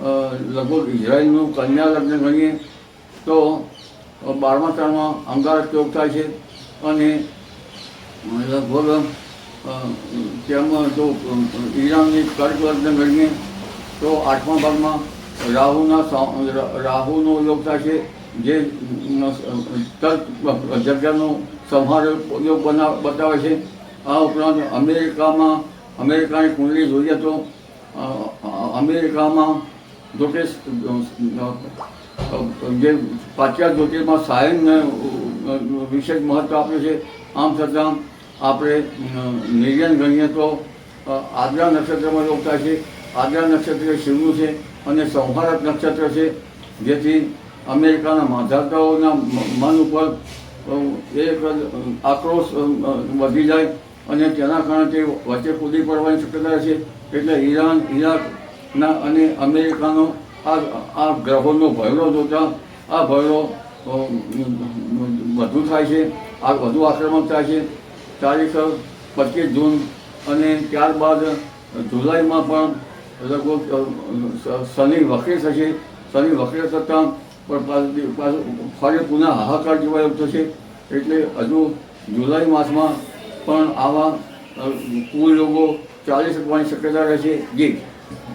લગભગ ઇઝરાયલનું કન્યા લગ્ન ગણીએ, તો બારમા ત્રણમાં અંગારક યોગ થાય છે અને લગભગ તેમાં જો ઈરાનની કર્ક લગ્ન ગણીએ, તો આઠમા ભાગમાં રાહુના રાહુનો યોગ થાય છે, જે તર્ક જગ્યાનો સંહાર યોગ બના, બતાવે છે. આ ઉપરાંત અમેરિકામાં, અમેરિકાની કુંડલી જોઈએ તો અમેરિકામાં જોકે જે પાશ્ચાત્ય જ્યોતિષમાં સાયનને વિશેષ મહત્વ આપ્યું છે. આમ છતાં આપણે, નિર્યન ગણીએ તો, આદ્રા નક્ષત્રમાં થાય છે આદ્રા નક્ષત્ર શિવનું છે અને સંહારક નક્ષત્ર છે, જેથી અમેરિકાના માધાતાઓના મન ઉપર એક આક્રોશ, વધી જાય અને તેના કારણે તે વચ્ચે કૂદી પડવાની શક્યતા છે. એટલે ઈરાન ઈરાકના અને અમેરિકાનો આ આ ગ્રહોનો ભયડો જોતા આ ભયડો વધુ થાય છે, આ વધુ આક્રમક થાય છે. તારીખ પચીસ જૂન અને ત્યારબાદ જુલાઈમાં પણ લગભગ શનિ વક્રી થશે. શનિ વક્રી થતાં પણ ફરી પુનઃ હાહાકાર જેવા થશે. એટલે હજુ જુલાઈ માસમાં પણ આવા કુલ લોકો ચાલી શકવાની શક્યતા રહેશે. જી.